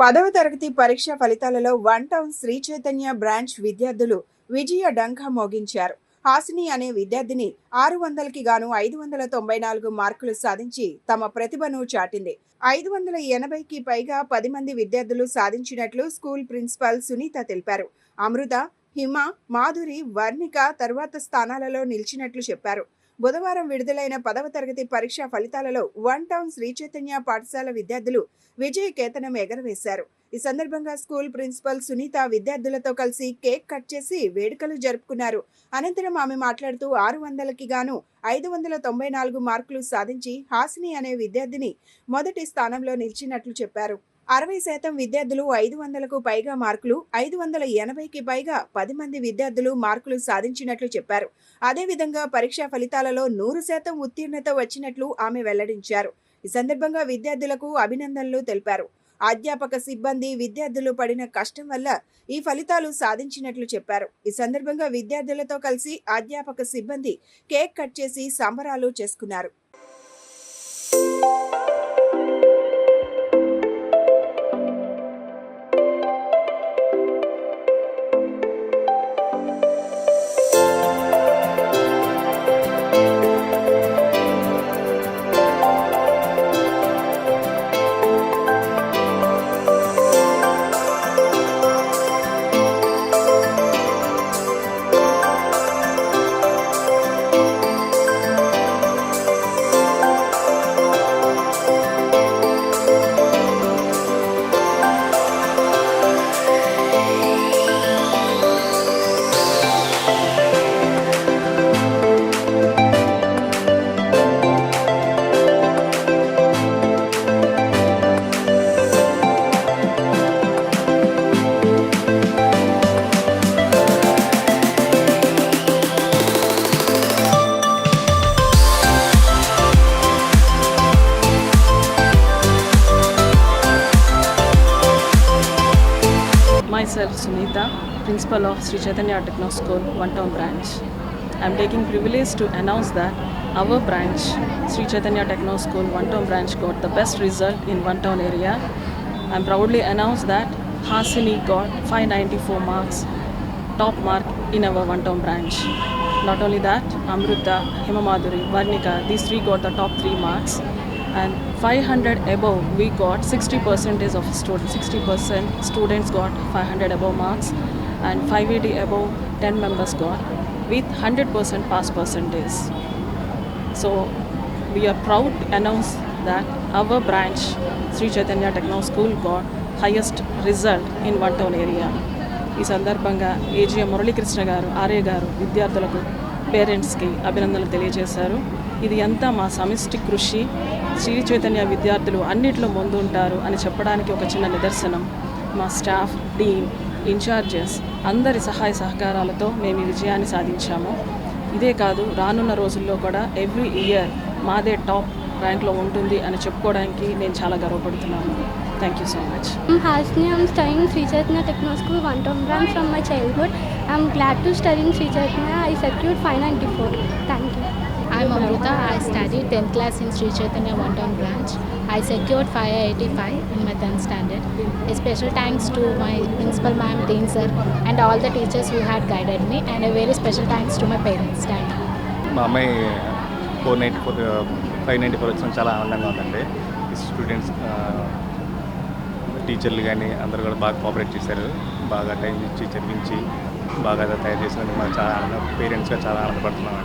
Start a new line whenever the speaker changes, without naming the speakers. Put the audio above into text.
పదవ తరగతి పరీక్ష ఫలితాలలో one town Sri Chaitanya branch విద్యార్థులు విజయ డంఖ మోగించారు. హాసిని అనే విద్యార్థిని ఆరు వందలకి గాను ఐదు వందల తొంభై నాలుగు మార్కులు సాధించి తమ ప్రతిభను చాటింది. ఐదు వందల ఎనభైకి పైగా పది మంది విద్యార్థులు సాధించినట్లు స్కూల్ ప్రిన్సిపాల్ సునీత తెలిపారు. అమృత హిమ మాధురి వర్ణిక తరువాత స్థానాలలో నిలిచినట్లు చెప్పారు. బుధవారం విడుదలైన పదవ తరగతి పరీక్ష ఫలితాలలో వన్ టౌన్ శ్రీ చైతన్య పాఠశాల విద్యార్థులు విజయ కేతనం ఎగరవేశారు. ఈ సందర్భంగా స్కూల్ ప్రిన్సిపల్ సునీత విద్యార్థులతో కలిసి కేక్ కట్ చేసి వేడుకలు జరుపుకున్నారు. అనంతరం ఆమె మాట్లాడుతూ ఆరు వందలకి గాను ఐదు వందల తొంభై నాలుగు మార్కులు సాధించి హాసిని అనే విద్యార్థిని మొదటి స్థానంలో నిలిచినట్లు చెప్పారు. అరవై శాతం విద్యార్థులు ఐదు వందలకు పైగా మార్కులు ఐదు వందల ఎనభైకి పైగా పది మంది విద్యార్థులు మార్కులు సాధించినట్లు చెప్పారు. అదేవిధంగా పరీక్షా ఫలితాలలో నూరు శాతం ఉత్తీర్ణత వచ్చినట్లు ఆమె వెల్లడించారు. ఈ సందర్భంగా విద్యార్థులకు అభినందనలు తెలిపారు. అధ్యాపక సిబ్బంది విద్యార్థులు పడిన కష్టం వల్ల ఈ ఫలితాలు సాధించినట్లు చెప్పారు. ఈ సందర్భంగా విద్యార్థులతో కలిసి అధ్యాపక సిబ్బంది కేక్ కట్ చేసి సంబరాలు చేసుకున్నారు.
Myself, Sunita, Principal of Sri Chaitanya Techno School, One Town Branch. I am taking privilege to announce that our branch, Sri Chaitanya Techno School, One Town Branch, got the best result in One Town area. I am proudly announce that Hasini got 594 marks, top mark in our One Town branch. Not only that, Amrita, Himamaduri, Varnika, these three got the top three marks. And 500 above, we got 60 percentage of students. 60 percent students got 500 above marks, and 580 above 10 members got with 100 percent pass percentage. So we are proud to announce that our branch, Sri Chaitanya Techno School, got highest result in one town area. ఈ సందర్భంగా AGM Muralikrishna గారు ఆర్య గారు విద్యార్థులకు పేరెంట్స్కి అభినందనలు తెలియజేశారు ఇది అంతా మా సమిష్టి కృషి శ్రీ చైతన్య విద్యార్థులు అన్నిట్లో ముందు ఉంటారు అని చెప్పడానికి ఒక చిన్న నిదర్శనం మా స్టాఫ్ డీన్ ఇన్ఛార్జెస్ అందరి సహాయ సహకారాలతో మేము ఈ విజయాన్ని సాధించాము ఇదే కాదు రానున్న రోజుల్లో కూడా ఎవ్రీ ఇయర్ మాదే టాప్ ర్యాంక్లో ఉంటుంది అని చెప్పుకోవడానికి నేను చాలా గర్వపడుతున్నాను thank you so much
I'm Hasni. I'm studying Sri Chaitanya Techno one One Town branch my my childhood. I'm glad to study in Sri Chaitanya. I secured 594. Thank you.
I'm Amrita. I studied 10th class in Sri Chaitanya One Town branch. I secured 585 in my 10th standard. A special thanks to my principal ma'am, Dean sir, and all the teachers who had guided me, and a very special thanks to my parents. Thank you.
మా అమ్మాయి four ninety four five ninety four వచ్చిన చాలా ఆనందంగా ఉందండి students టీచర్లు కానీ అందరూ కూడా బాగా కోఆపరేట్ చేశారు బాగా టైం ఇచ్చి చదివించి బాగా తయారు చేసినందుకు మాకు చాలా ఆనందం పేరెంట్స్గా చాలా ఆనందపడుతున్నాం